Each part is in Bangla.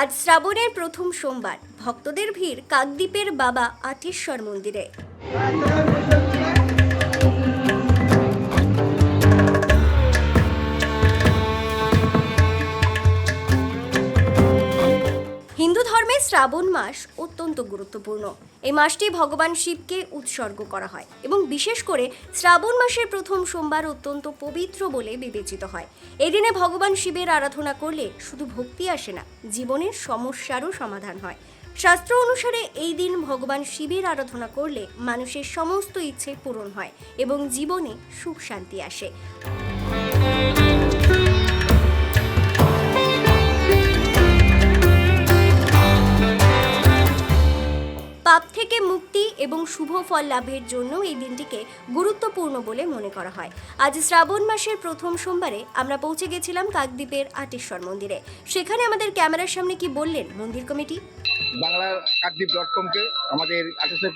আজ শ্রাবণের প্রথম সোমবার। ভক্তদের ভিড় কাকদ্বীপের বাবা আঠেশ্বর মন্দিরে। শ্রাবণ মাস অত্যন্ত গুরুত্বপূর্ণ। এই মাসটি ভগবান শিবকে উৎসর্গ করা হয় এবং বিশেষ করে শ্রাবণ মাসের প্রথম সোমবার অত্যন্ত পবিত্র বলে বিবেচিত হয়। এই দিনে ভগবান শিবের আরাধনা করলে শুধু ভক্তি আসে না, জীবনের সমস্যারও সমাধান হয়। শাস্ত্র অনুসারে এই দিন ভগবান শিবের আরাধনা করলে মানুষের সমস্ত ইচ্ছে পূরণ হয় এবং জীবনে সুখ শান্তি আসে। মুক্তি এবং শুভ ফল লাভের জন্য এই দিনটিকে গুরুত্বপূর্ণ বলে মনে করা হয়। আজ শ্রাবণ মাসের প্রথম সোমবারে আমরা পৌঁছে গেছিলাম কাকদ্বীপের আটেশ্বর মন্দিরে। সেখানে আমাদের ক্যামেরার সামনে কি বললেন মন্দির কমিটি? বাংলা কাকদ্বীপ ডট কমকে আমাদের আঠাশে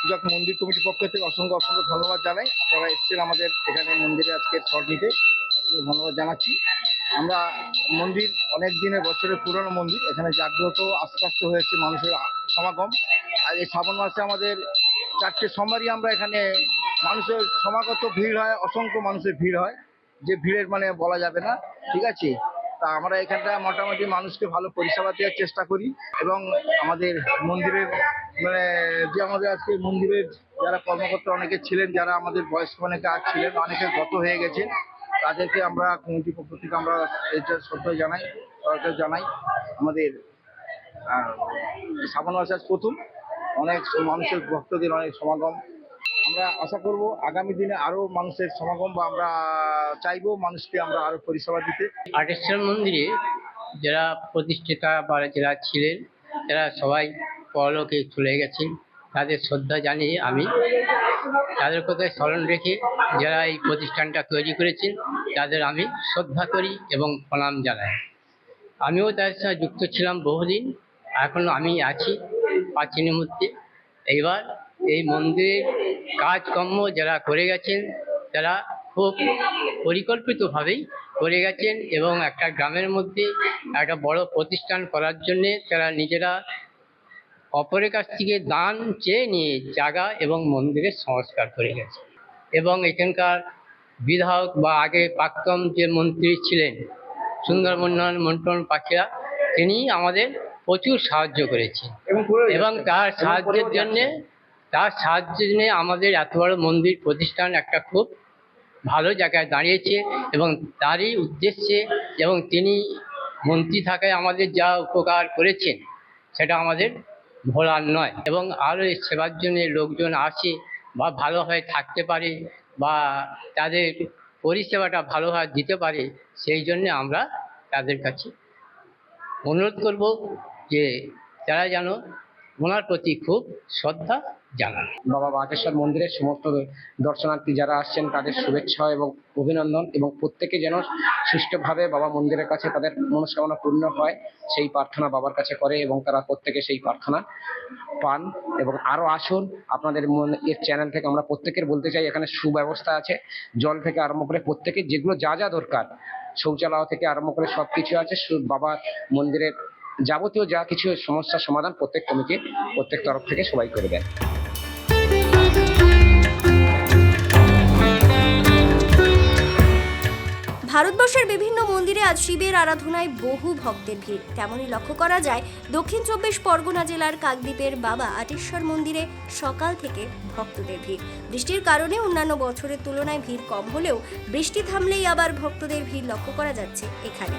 পূজক মন্দির কমিটির পক্ষ থেকে অসংখ্য অসংখ্য ধন্যবাদ জানাই। আপনারা এসেছেন আমাদের এখানে মন্দিরে আজকে শট নিতে। ধন্যবাদ জানাচ্ছি। আমরা মন্দির অনেক দিনের বছরের পুরনো মন্দির। এখানে জাগ্রত, আস্তে আস্তে হয়েছে মানুষের সমাগম। এই শ্রাবণ মাসে আমাদের চারটে সোমবারই আমরা এখানে মানুষের সমাগত ভিড় হয়, অসংখ্য মানুষের ভিড় হয়, যে ভিড়ের মানে বলা যাবে না, ঠিক আছে? তা আমরা এখানটা মোটামুটি মানুষকে ভালো পরিষেবা দেওয়ার চেষ্টা করি এবং আমাদের মন্দিরের মানে যে আমাদের আজকে মন্দিরের যারা কর্মকর্তা অনেকে ছিলেন, যারা আমাদের বয়স্ক অনেকে আর ছিলেন, অনেকে গত হয়ে গেছে তাদেরকে আমরা কমিটির পক্ষ থেকে আমরা এটা শ্রদ্ধা জানাই সরকার জানাই। আমাদের শ্রাবণ মাস আজ প্রথম। অনেক মানুষের ভক্তদের অনেক সমাগম। আমরা আশা করব আগামী দিনে আরও মানুষের সমাগম বা আমরা চাইব মানুষকে আমরা আরও পরিষেবা দিতে। আটেশ্বর মন্দিরে যারা প্রতিষ্ঠাতা বা যারা ছিলেন, তারা সবাই পরলোকে চলে গেছেন। তাদের শ্রদ্ধা জানিয়ে আমি তাদের কথায় স্মরণ রেখে যারা এই প্রতিষ্ঠানটা তৈরি করেছেন, তাদের আমি শ্রদ্ধা করি এবং প্রণাম জানাই। আমিও তাদের সাথে যুক্ত ছিলাম বহুদিন এখনও আমি আছি। প্রাচীনের মধ্যে এইবার এই মন্দিরের কাজকর্ম যারা করে গেছেন, তারা খুব পরিকল্পিতভাবেই করে গেছেন এবং একটা গ্রামের মধ্যে একটা বড় প্রতিষ্ঠান করার জন্যে তারা নিজেরা অপরের কাছ থেকে দান চেয়ে নিয়ে জায়গা এবং মন্দিরের সংস্কার করে গেছে। এবং এখানকার বিধায়ক বা আগে প্রাক্তন যে মন্ত্রী ছিলেন সুন্দরবন মন্টন পাখিরা তিনি আমাদের প্রচুর সাহায্য করেছেন। এবং তার সাহায্যের জন্যে তার সাহায্যের জন্যে আমাদের এত বড় মন্দির প্রতিষ্ঠান একটা খুব ভালো জায়গায় দাঁড়িয়েছে এবং তারই উদ্দেশ্যে এবং তিনি মন্ত্রী থাকায় আমাদের যা উপকার করেছেন সেটা আমাদের ভোলার নয়। এবং আরও এই সেবার জন্য লোকজন আসে বা ভালোভাবে থাকতে পারে বা তাদের পরিষেবাটা ভালোভাবে দিতে পারে সেই জন্যে আমরা তাদের কাছে অনুরোধ করব যে তারা যেন ওনার প্রতি খুব শ্রদ্ধা জানান। বাবা বাগেশ্বর মন্দিরের সমস্ত দর্শনার্থী যারা আসছেন, তাদের শুভেচ্ছা এবং অভিনন্দন এবং প্রত্যেকে যেন সুষ্ঠুভাবে বাবা মন্দিরের কাছে তাদের মনস্কামনা পূর্ণ হয়, সেই প্রার্থনা বাবার কাছে করে এবং তারা প্রত্যেকে সেই প্রার্থনা পান এবং আরও আসুন, আপনাদের মন এর চ্যানেল থেকে আমরা প্রত্যেকের বলতে চাই, এখানে সুব্যবস্থা আছে, জল থেকে আরম্ভ করে প্রত্যেকের যেগুলো যা যা দরকার, শৌচালয় থেকে আরম্ভ করে সব কিছু আছে বাবার মন্দিরের যাবতীয় যা কিছু সমস্যার সমাধান প্রত্যেক কমিটি, প্রত্যেক তরফ থেকে সবাই করে দেয়। ভারতবর্ষের বিভিন্ন মন্দিরে আজ শিবের আরাধনায় বহু ভক্তের ভিড়। তেমনই লক্ষ্য করা যায়, দক্ষিণ চব্বিশ পরগনা জেলার কাকদ্বীপের বাবা আটেশ্বর মন্দিরে সকাল থেকে ভক্তদের ভিড়। বৃষ্টির কারণে অন্যান্য বছরের তুলনায় ভিড় কম হলেও বৃষ্টি থামলেই আবার ভক্তদের ভিড় লক্ষ্য করা যাচ্ছে এখানে।